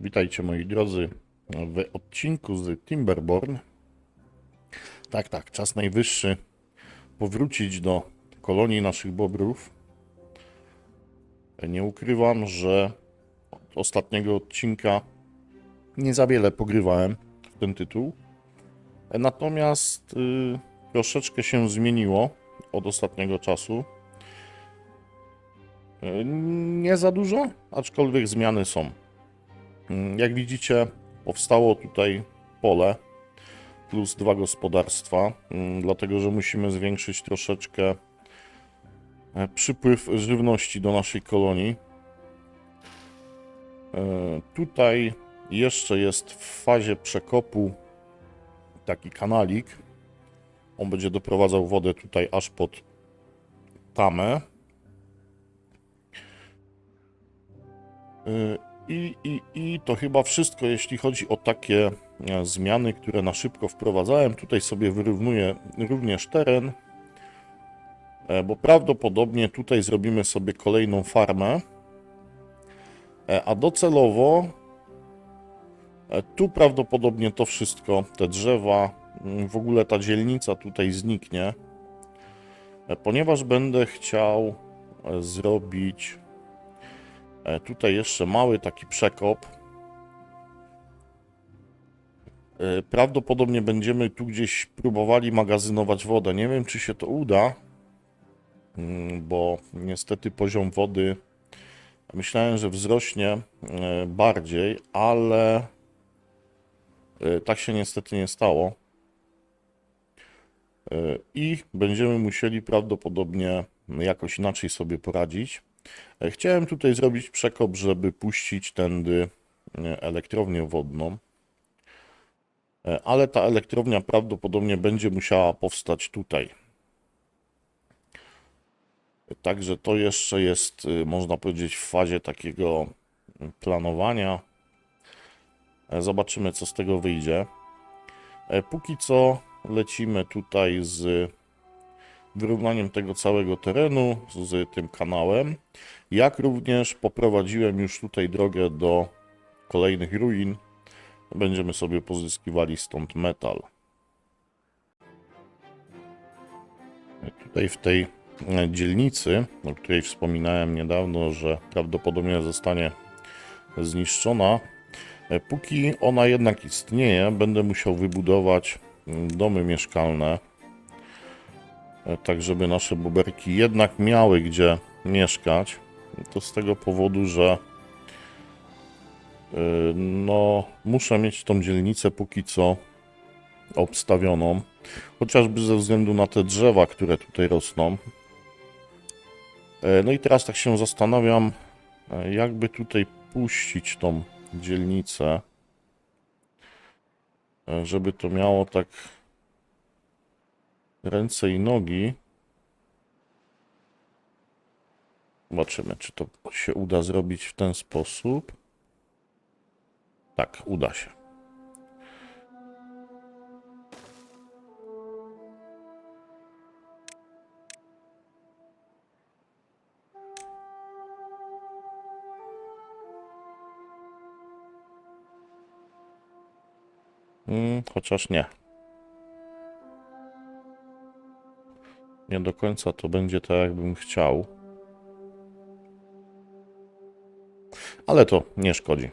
Witajcie moi drodzy w odcinku z Timberborn. Tak, tak, czas najwyższy powrócić do kolonii naszych bobrów. Nie ukrywam, że od ostatniego odcinka nie za wiele pogrywałem w ten tytuł. Natomiast y, troszeczkę się zmieniło od ostatniego czasu. Y, Nie za dużo, aczkolwiek zmiany są. Mm, Jak widzicie, powstało tutaj pole plus dwa gospodarstwa, mm, dlatego że musimy zwiększyć troszeczkę e, przypływ żywności do naszej kolonii. E, Tutaj jeszcze jest w fazie przekopu taki kanalik. On będzie doprowadzał wodę tutaj aż pod tamę. I, i, I to chyba wszystko, jeśli chodzi o takie e, zmiany, które na szybko wprowadzałem. Tutaj sobie wyrównuję również teren, e, bo prawdopodobnie tutaj zrobimy sobie kolejną farmę, E, a docelowo tu prawdopodobnie to wszystko, te drzewa, mm, w ogóle ta dzielnica tutaj zniknie, ponieważ będę chciał zrobić Tutaj jeszcze mały taki przekop. E, Prawdopodobnie będziemy tu gdzieś próbowali magazynować wodę. Nie wiem, czy się to uda, mm, bo niestety poziom wody myślałem, że wzrośnie e, bardziej, ale e, tak się niestety nie stało. E, I będziemy musieli prawdopodobnie jakoś inaczej sobie poradzić. E, Chciałem tutaj zrobić przekop, żeby puścić tędy e, elektrownię wodną. E, Ale ta elektrownia prawdopodobnie będzie musiała powstać tutaj. Także to jeszcze jest, można powiedzieć, w fazie takiego planowania. Zobaczymy, co z tego wyjdzie. Póki co lecimy tutaj z wyrównaniem tego całego terenu, z tym kanałem. Jak również poprowadziłem już tutaj drogę do kolejnych ruin. Będziemy sobie pozyskiwali stąd metal. Tutaj w tej e, dzielnicy, o której wspominałem niedawno, że prawdopodobnie zostanie zniszczona, e, póki ona jednak istnieje, będę musiał wybudować mm, domy mieszkalne, tak żeby nasze boberki jednak miały gdzie mieszkać. To z tego powodu, że yy, no, muszę mieć tą dzielnicę póki co obstawioną. Chociażby ze względu na te drzewa, które tutaj rosną. Yy, No i teraz tak się zastanawiam, jakby tutaj puścić tą dzielnicę, żeby to miało tak ręce i nogi. Zobaczymy, czy to się uda zrobić w ten sposób. Tak, uda się. Mm, chociaż nie. Nie do końca to będzie tak, jakbym chciał. Ale to nie szkodzi.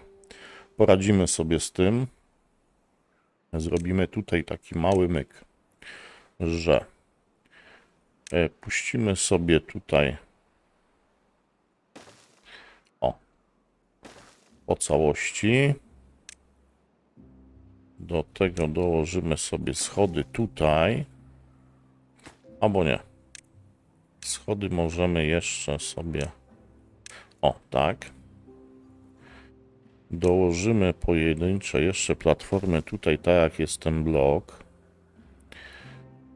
Poradzimy sobie z tym. Zrobimy tutaj taki mały myk, że e, puścimy sobie tutaj o po całości. Do tego dołożymy sobie schody tutaj. Albo nie. Schody możemy jeszcze sobie o tak. Dołożymy pojedyncze jeszcze platformy tutaj, tak jak jest ten blok.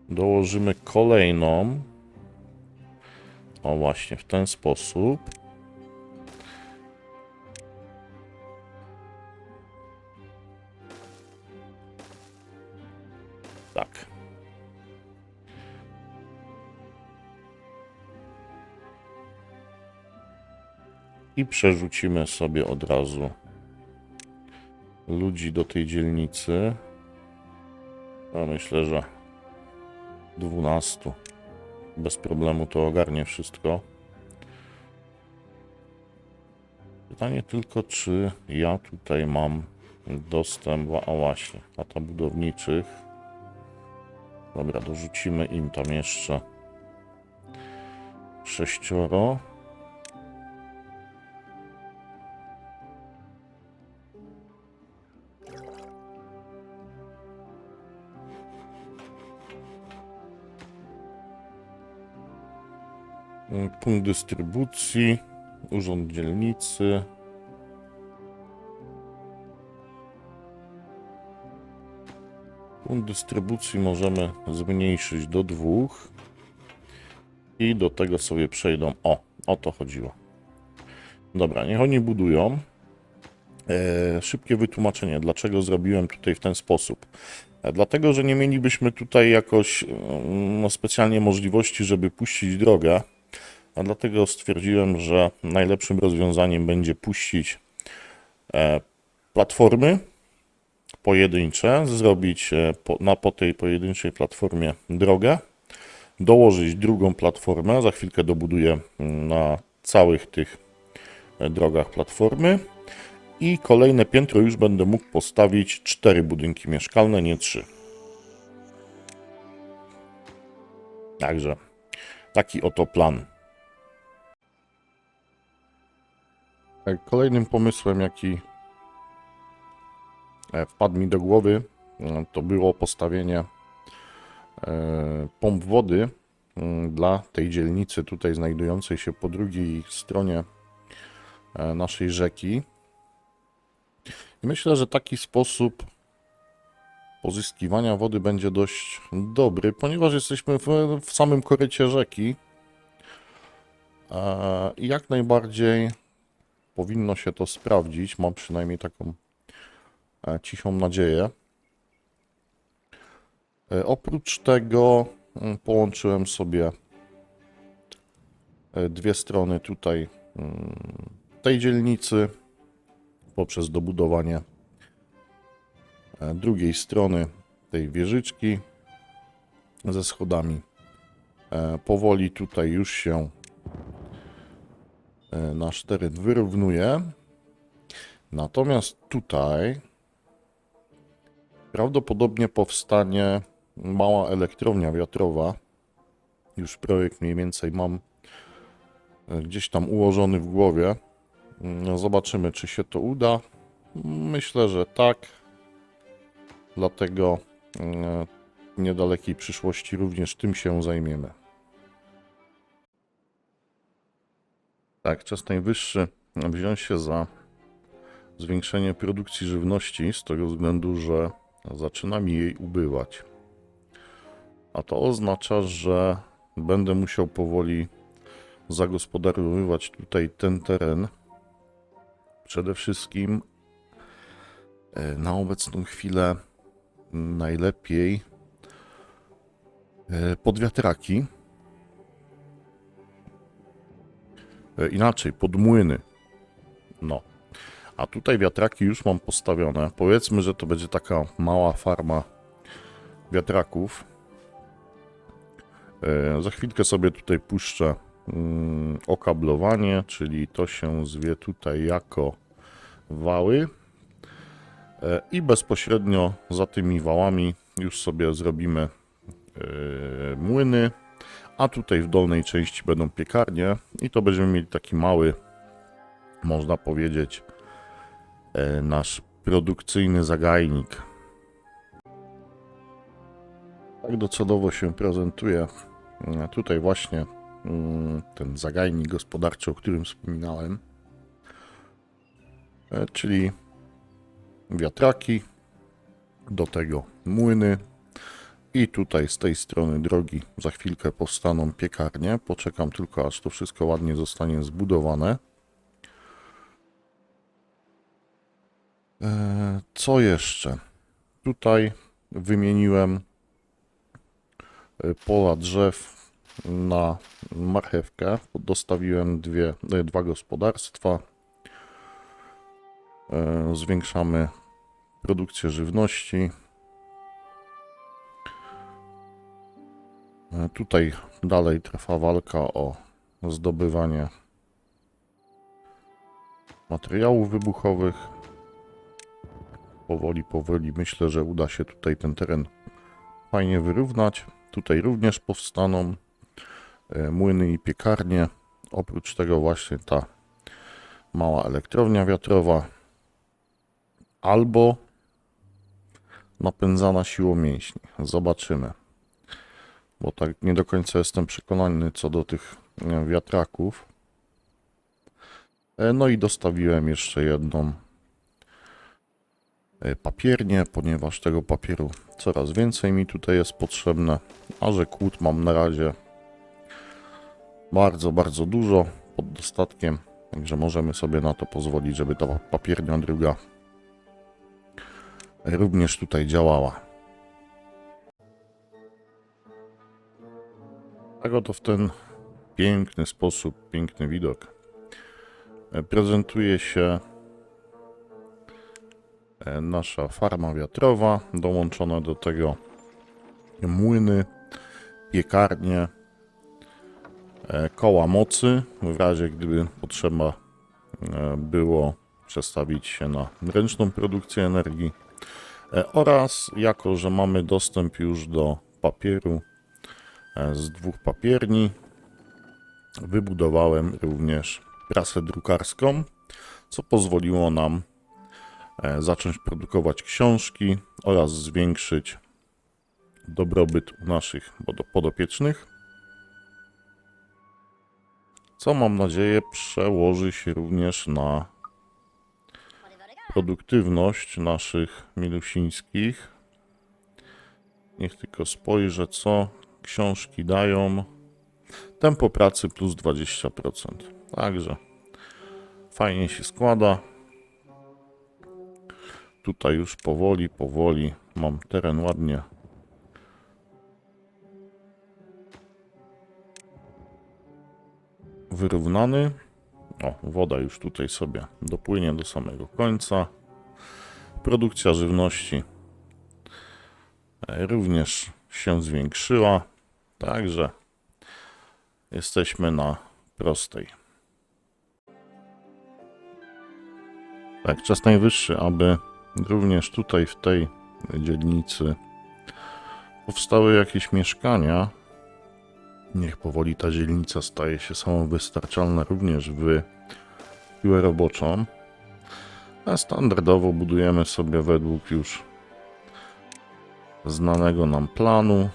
Dołożymy kolejną. O właśnie, w ten sposób. Tak. I przerzucimy sobie od razu ludzi do tej dzielnicy. No myślę, że 12. Bez problemu to ogarnie wszystko. Pytanie tylko, czy ja tutaj mam dostęp, a właśnie, lata budowniczych. Dobra, dorzucimy im tam jeszcze sześcioro. Punkt dystrybucji, urząd dzielnicy. Punkt dystrybucji możemy zmniejszyć do dwóch. I do tego sobie przejdą. O, o to chodziło. Dobra, niech oni budują. E, szybkie wytłumaczenie, dlaczego zrobiłem tutaj w ten sposób. E, dlatego, że nie mielibyśmy tutaj jakoś mm, no, specjalnie możliwości, żeby puścić drogę. A dlatego stwierdziłem, że najlepszym rozwiązaniem będzie puścić e, platformy pojedyncze, zrobić e, na po tej pojedynczej platformie drogę, dołożyć drugą platformę, za chwilkę dobuduję mm, na całych tych e, drogach platformy i kolejne piętro już będę mógł postawić cztery budynki mieszkalne, nie trzy. Także taki oto plan. Kolejnym pomysłem, jaki e, wpadł mi do głowy, e, to było postawienie e, pomp wody mm, dla tej dzielnicy tutaj znajdującej się po drugiej stronie naszej rzeki. I myślę, że taki sposób pozyskiwania wody będzie dość dobry, ponieważ jesteśmy w, w samym korycie rzeki. I jak najbardziej powinno się to sprawdzić. Mam przynajmniej taką e, cichą nadzieję. E, Oprócz tego mm, połączyłem sobie e, dwie strony tutaj mm, tej dzielnicy poprzez dobudowanie drugiej strony tej wieżyczki ze schodami. Powoli tutaj już się e, nasz teren wyrównuje. Natomiast tutaj prawdopodobnie powstanie mała elektrownia wiatrowa. Już projekt mniej więcej mam e, gdzieś tam ułożony w głowie. No, Zobaczymy, czy się to uda. Myślę, że tak. Dlatego e, w niedalekiej przyszłości również tym się zajmiemy. Tak, czas najwyższy wziąć się za zwiększenie produkcji żywności z tego względu, że zaczyna mi jej ubywać. A to oznacza, że będę musiał powoli zagospodarowywać tutaj ten teren. Przede wszystkim e, na obecną chwilę najlepiej e, pod wiatraki. Inaczej, pod młyny. No. A tutaj wiatraki już mam postawione. Powiedzmy, że to będzie taka mała farma wiatraków. E, Za chwilkę sobie tutaj puszczę mm, okablowanie, czyli to się zwie tutaj jako wały. E, I bezpośrednio za tymi wałami już sobie zrobimy e, młyny, a tutaj w dolnej części będą piekarnie i to będziemy mieli taki mały, można powiedzieć, e, nasz produkcyjny zagajnik. Tak docelowo się prezentuje tutaj właśnie mm, ten zagajnik gospodarczy, o którym wspominałem. E, Czyli wiatraki, do tego młyny i tutaj z tej strony drogi za chwilkę powstaną piekarnie. Poczekam tylko aż to wszystko ładnie zostanie zbudowane. E, Co jeszcze? Tutaj wymieniłem e, pola drzew na marchewkę. Dostawiłem dwie, e, dwa gospodarstwa. Zwiększamy produkcję żywności. Tutaj dalej trwa walka o zdobywanie materiałów wybuchowych. Powoli, powoli myślę, że uda się tutaj ten teren fajnie wyrównać. Tutaj również powstaną e, młyny i piekarnie. Oprócz tego właśnie ta mała elektrownia wiatrowa albo napędzana siłą mięśni. Zobaczymy. Bo tak nie do końca jestem przekonany co do tych e, wiatraków. E, No i dostawiłem jeszcze jedną e, papiernię, ponieważ tego papieru coraz więcej mi tutaj jest potrzebne, a że kłód mam na razie bardzo, bardzo dużo pod dostatkiem, także możemy sobie na to pozwolić, żeby ta papiernia druga również tutaj działała. Tak oto w ten piękny sposób, piękny widok e, prezentuje się e, nasza farma wiatrowa, dołączone do tego młyny, piekarnie, e, koła mocy, w razie gdyby potrzeba było przestawić się na ręczną produkcję energii oraz jako, że mamy dostęp już do papieru z dwóch papierni, wybudowałem również prasę drukarską, co pozwoliło nam e, zacząć produkować książki oraz zwiększyć dobrobyt u naszych podo- podopiecznych. Co mam nadzieję przełoży się również na produktywność naszych milusińskich. Niech tylko spojrzę, co książki dają. Tempo pracy plus 20%. Także fajnie się składa. Tutaj już powoli, powoli mam teren ładnie wyrównany. O, woda już tutaj sobie dopłynie do samego końca. Produkcja żywności również się zwiększyła. Także jesteśmy na prostej. Tak, czas najwyższy, aby również tutaj w tej dzielnicy powstały jakieś mieszkania. Niech powoli ta dzielnica staje się samowystarczalna również w siłę roboczą. A standardowo budujemy sobie według już znanego nam planu.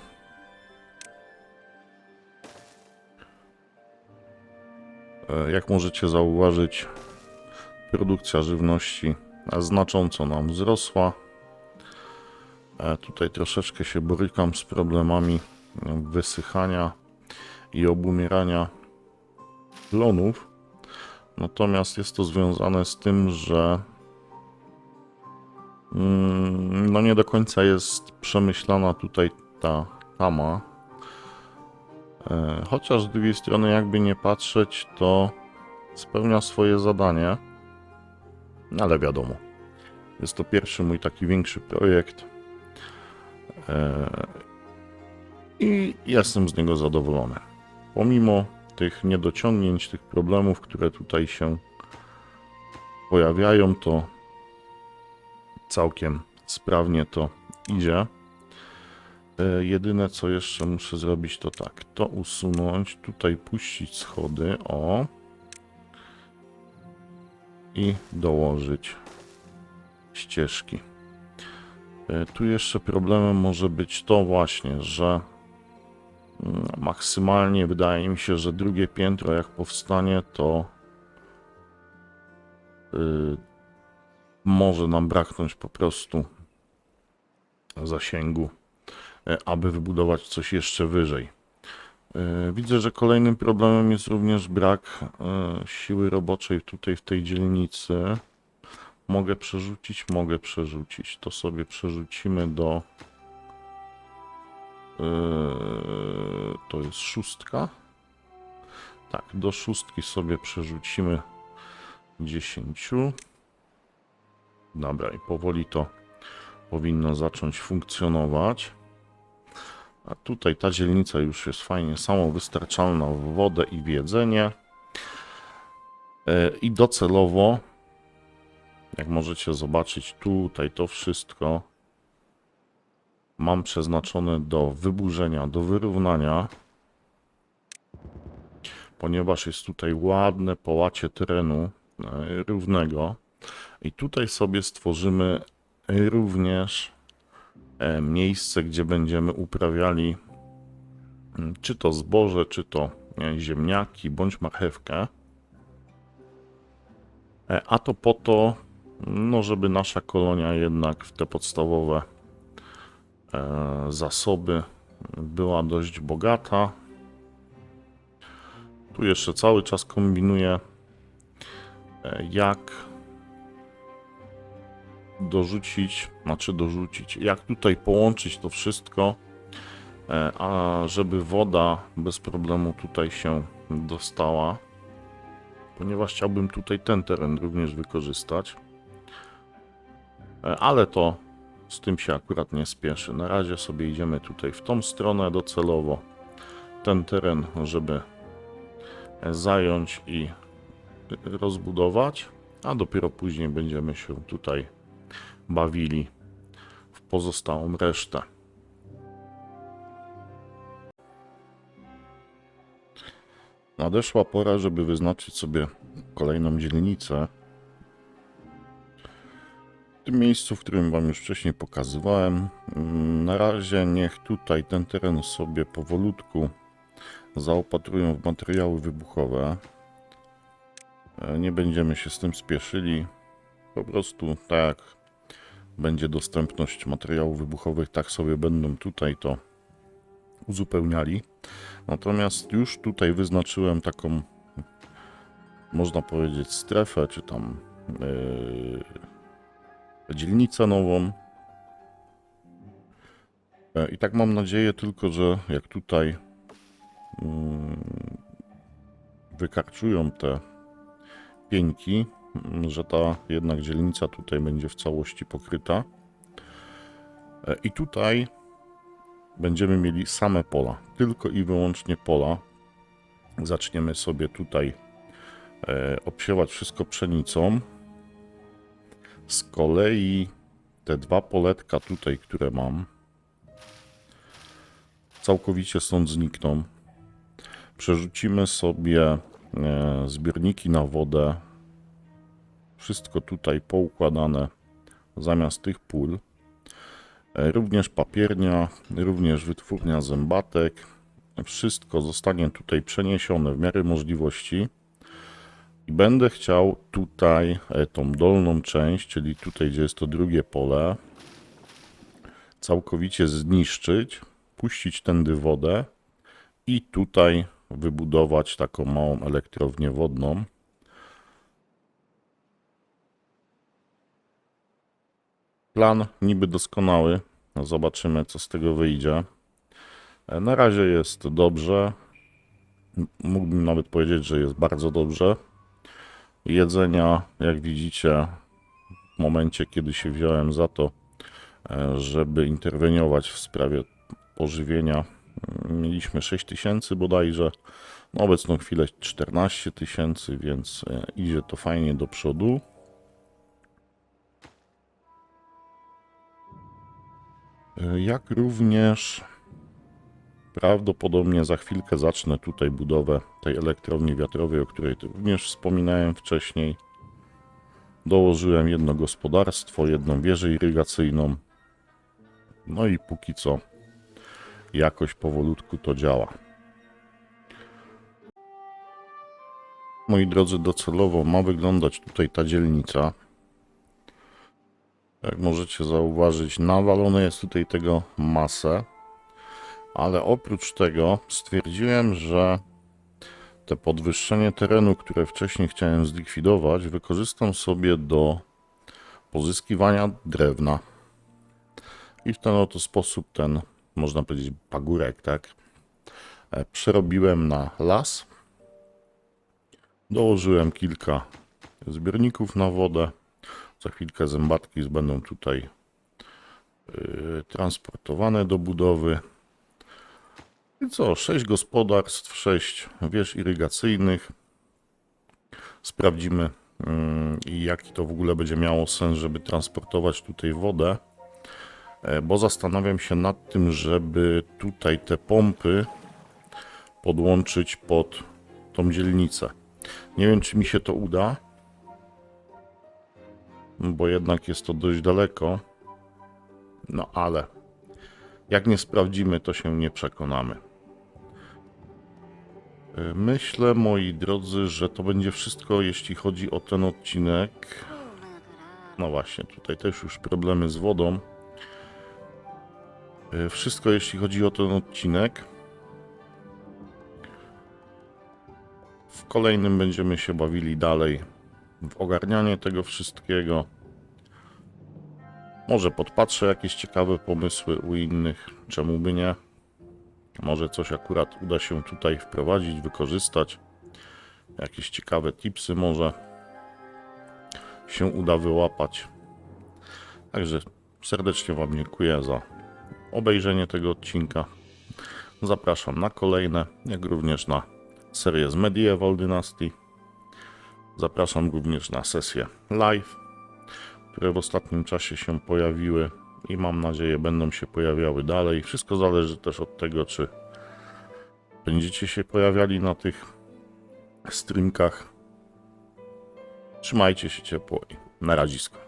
Jak możecie zauważyć, produkcja żywności znacząco nam wzrosła. E, Tutaj troszeczkę się borykam z problemami e, wysychania i obumierania plonów. Natomiast jest to związane z tym, że mm, no nie do końca jest przemyślana tutaj ta kama. E, Chociaż z drugiej strony, jakby nie patrzeć, to spełnia swoje zadanie. No ale wiadomo, jest to pierwszy mój taki większy projekt. E, I jestem z niego zadowolony. Pomimo tych niedociągnięć, tych problemów, które tutaj się pojawiają, to całkiem sprawnie to idzie. E, Jedyne co jeszcze muszę zrobić to tak, to usunąć, tutaj puścić schody, o. I dołożyć ścieżki. E, Tu jeszcze problemem może być to właśnie, że mm, maksymalnie wydaje mi się, że drugie piętro jak powstanie, to y, może nam braknąć po prostu zasięgu, aby wybudować coś jeszcze wyżej. E, Widzę, że kolejnym problemem jest również brak e, siły roboczej tutaj w tej dzielnicy. Mogę przerzucić, mogę przerzucić. To sobie przerzucimy do. e, To jest szóstka. Tak, do szóstki sobie przerzucimy 10. Dobra, i powoli to powinno zacząć funkcjonować. A tutaj ta dzielnica już jest fajnie samowystarczalna w wodę i w jedzenie. E, I docelowo, jak możecie zobaczyć, tutaj to wszystko mam przeznaczone do wyburzenia, do wyrównania, ponieważ jest tutaj ładne połacie terenu e, równego. I tutaj sobie stworzymy również miejsce, gdzie będziemy uprawiali mm, czy to zboże, czy to e, ziemniaki, bądź marchewkę. E, A to po to, no, żeby nasza kolonia jednak w te podstawowe e, zasoby była dość bogata. Tu jeszcze cały czas kombinuję, e, jak dorzucić, znaczy dorzucić, jak tutaj połączyć to wszystko, e, a żeby woda bez problemu tutaj się dostała, ponieważ chciałbym tutaj ten teren również wykorzystać. E, Ale to z tym się akurat nie spieszy. Na razie sobie idziemy tutaj w tą stronę docelowo. Ten teren, żeby e, zająć i rozbudować, a dopiero później będziemy się tutaj bawili w pozostałą resztę. Nadeszła pora, żeby wyznaczyć sobie kolejną dzielnicę. W tym miejscu, w którym Wam już wcześniej pokazywałem. Mm, Na razie niech tutaj ten teren sobie powolutku zaopatrują w materiały wybuchowe. E, Nie będziemy się z tym spieszyli. Po prostu tak będzie dostępność materiałów wybuchowych, tak sobie będą tutaj to uzupełniali. Natomiast już tutaj wyznaczyłem taką, można powiedzieć, strefę, czy tam yy, dzielnicę nową. E, I tak mam nadzieję tylko, że jak tutaj mm, wykarczują te pieńki, że ta jednak dzielnica tutaj będzie w całości pokryta. E, I tutaj będziemy mieli same pola, tylko i wyłącznie pola. Zaczniemy sobie tutaj e, obsiewać wszystko pszenicą. Z kolei te dwa poletka tutaj, które mam, całkowicie stąd znikną. Przerzucimy sobie e, zbiorniki na wodę. Wszystko tutaj poukładane zamiast tych pól. E, Również papiernia, również wytwórnia zębatek. Wszystko zostanie tutaj przeniesione w miarę możliwości. I będę chciał tutaj e, tą dolną część, czyli tutaj, gdzie jest to drugie pole, całkowicie zniszczyć, puścić tędy wodę i tutaj wybudować taką małą elektrownię wodną. Plan niby doskonały. No, Zobaczymy, co z tego wyjdzie. E, Na razie jest dobrze. Mógłbym nawet powiedzieć, że jest bardzo dobrze. Jedzenia, jak widzicie, w momencie, kiedy się wziąłem za to, e, żeby interweniować w sprawie pożywienia, mieliśmy 6 tysięcy bodajże. Na obecną chwilę 14 tysięcy, więc e, idzie to fajnie do przodu. Jak również prawdopodobnie za chwilkę zacznę tutaj budowę tej elektrowni wiatrowej, o której również wspominałem wcześniej. Dołożyłem jedno gospodarstwo, jedną wieżę irygacyjną. No i póki co jakoś powolutku to działa. Moi drodzy, docelowo ma wyglądać tutaj ta dzielnica. Jak możecie zauważyć, nawalone jest tutaj tego masę, ale oprócz tego stwierdziłem, że te podwyższenie terenu, które wcześniej chciałem zlikwidować, wykorzystam sobie do pozyskiwania drewna. I w ten oto sposób ten, można powiedzieć, pagórek, tak, e, przerobiłem na las. Dołożyłem kilka zbiorników na wodę. Za chwilkę zębatki będą tutaj yy, transportowane do budowy. I co? 6 gospodarstw, 6 wież irygacyjnych. Sprawdzimy, mm, jaki to w ogóle będzie miało sens, żeby transportować tutaj wodę. E, Bo zastanawiam się nad tym, żeby tutaj te pompy podłączyć pod tą dzielnicę. Nie wiem, czy mi się to uda, bo jednak jest to dość daleko. No ale jak nie sprawdzimy, to się nie przekonamy. Y, Myślę, moi drodzy, że to będzie wszystko, jeśli chodzi o ten odcinek. No właśnie, tutaj też już problemy z wodą. Y, Wszystko, jeśli chodzi o ten odcinek. W kolejnym będziemy się bawili dalej w ogarnianie tego wszystkiego. Może podpatrzę jakieś ciekawe pomysły u innych, czemu by nie. Może coś akurat uda się tutaj wprowadzić, wykorzystać. Jakieś ciekawe tipsy może się uda wyłapać. Także serdecznie Wam dziękuję za obejrzenie tego odcinka. Zapraszam na kolejne, jak również na serię z Medieval Dynasty. Zapraszam również na sesje live, które w ostatnim czasie się pojawiły i mam nadzieję będą się pojawiały dalej. Wszystko zależy też od tego, czy będziecie się pojawiali na tych streamkach. Trzymajcie się ciepło i na razisko.